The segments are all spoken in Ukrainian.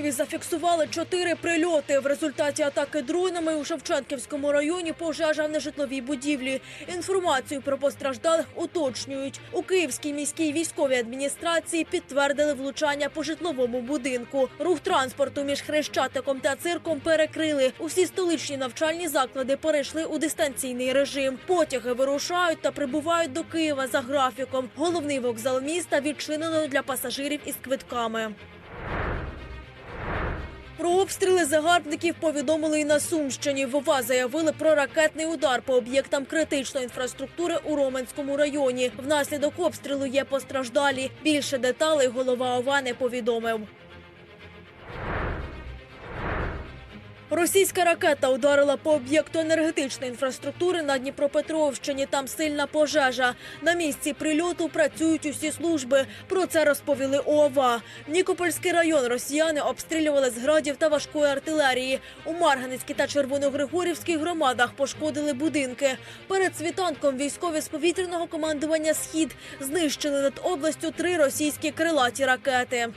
зафіксували чотири прильоти. В результаті атаки дронами у Шевченківському районі пожежа в нежитловій будівлі. Інформацію про постраждалих уточнюють. У Київській міській військовій адміністрації підтвердили влучання по житловому будинку. Рух транспорту між Хрещатиком та цирком перекрили. Усі столичні навчальні заклади перейшли у дистанційний режим. Потяги вирушають та прибувають до Києва за графіком. Головний вокзал міста відчинено для пасажирів із квитками. Про обстріли загарбників повідомили і на Сумщині. Вова заявили про ракетний удар по об'єктам критичної інфраструктури у Роменському районі. Внаслідок обстрілу є постраждалі. Більше деталей голова ОВА не повідомив. Російська ракета ударила по об'єкту енергетичної інфраструктури на Дніпропетровщині. Там сильна пожежа. На місці прильоту працюють усі служби. Про це розповіли ОВА. Нікопольський район росіяни обстрілювали з градів та важкої артилерії. У Марганецькій та Червоногригорівській громадах пошкодили будинки. Перед світанком військові з повітряного командування Схід знищили над областю три російські крилаті ракети.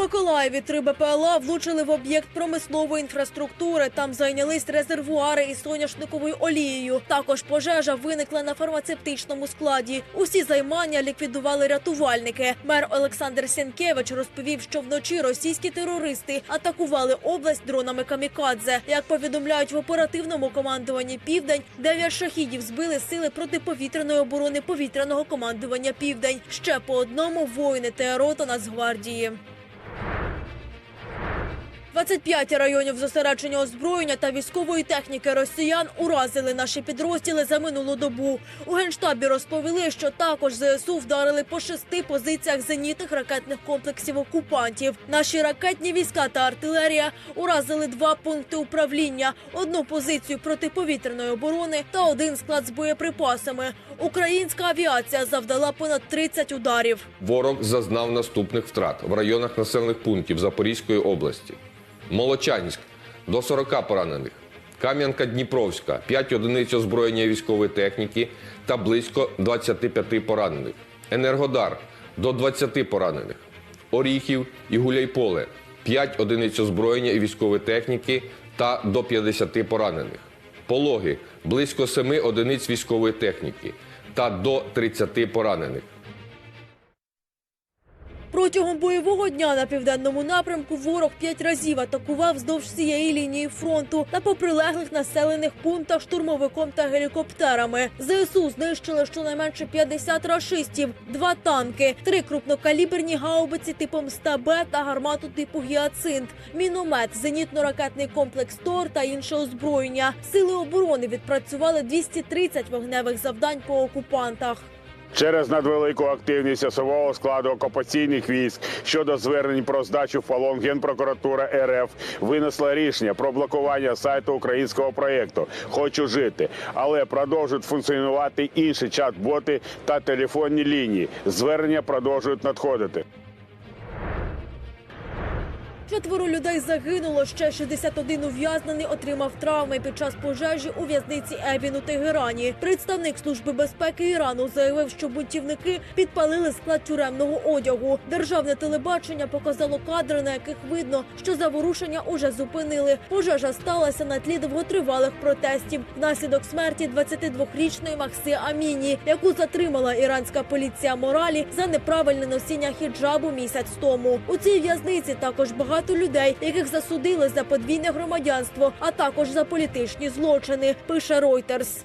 Миколаєві три БПЛА влучили в об'єкт промислової інфраструктури. Там зайнялись резервуари із соняшниковою олією. Також пожежа виникла на фармацевтичному складі. Усі займання ліквідували рятувальники. Мер Олександр Сенкевич розповів, що вночі російські терористи атакували область дронами камікадзе. Як повідомляють в оперативному командуванні Південь, дев'ять шахідів збили сили протиповітряної оборони повітряного командування Південь. Ще по одному воїни ТРО та Нацгвардії. 25 районів зосередження озброєння та військової техніки росіян уразили наші підрозділи за минулу добу. У генштабі розповіли, що також ЗСУ вдарили по шести позиціях зенітних ракетних комплексів окупантів. Наші ракетні війська та артилерія уразили два пункти управління, одну позицію протиповітряної оборони та один склад з боєприпасами. Українська авіація завдала понад 30 ударів. Ворог зазнав наступних втрат в районах населених пунктів Запорізької області. Молочанськ до 40 поранених. Кам'янка Дніпровська 5 одиниць озброєння військової техніки та близько 25 поранених. Енергодар до 20 поранених. Оріхів і Гуляйполе 5 одиниць озброєння і військової техніки та до 50 поранених. Пологи близько 7 одиниць військової техніки та до 30 поранених. Протягом бойового дня на південному напрямку ворог п'ять разів атакував вздовж всієї лінії фронту та по прилеглих населених пунктах штурмовиком та гелікоптерами. ЗСУ знищили щонайменше 50 рашистів, два танки, три крупнокаліберні гаубиці типом 100Б та гармату типу гіацинт, міномет, зенітно-ракетний комплекс ТОР та інше озброєння. Сили оборони відпрацювали 230 вогневих завдань по окупантах. Через надвелику активність особового складу окупаційних військ щодо звернень про здачу в полон Генпрокуратура РФ винесла рішення про блокування сайту українського проєкту Хочу жити, але продовжують функціонувати інші чат-боти та телефонні лінії. Звернення продовжують надходити. Четверо людей загинуло. Ще 61 ув'язнений отримав травми під час пожежі у в'язниці Ебін у Тегерані. Представник служби безпеки Ірану заявив, що бунтівники підпалили склад тюремного одягу. Державне телебачення показало кадри, на яких видно, що заворушення уже зупинили. Пожежа сталася на тлі довготривалих протестів внаслідок смерті 22-річної Макси Аміні, яку затримала іранська поліція моралі за неправильне носіння хіджабу місяць тому. У цій в'язниці також багато людей, яких засудили за подвійне громадянство, а також за політичні злочини. Пише Reuters.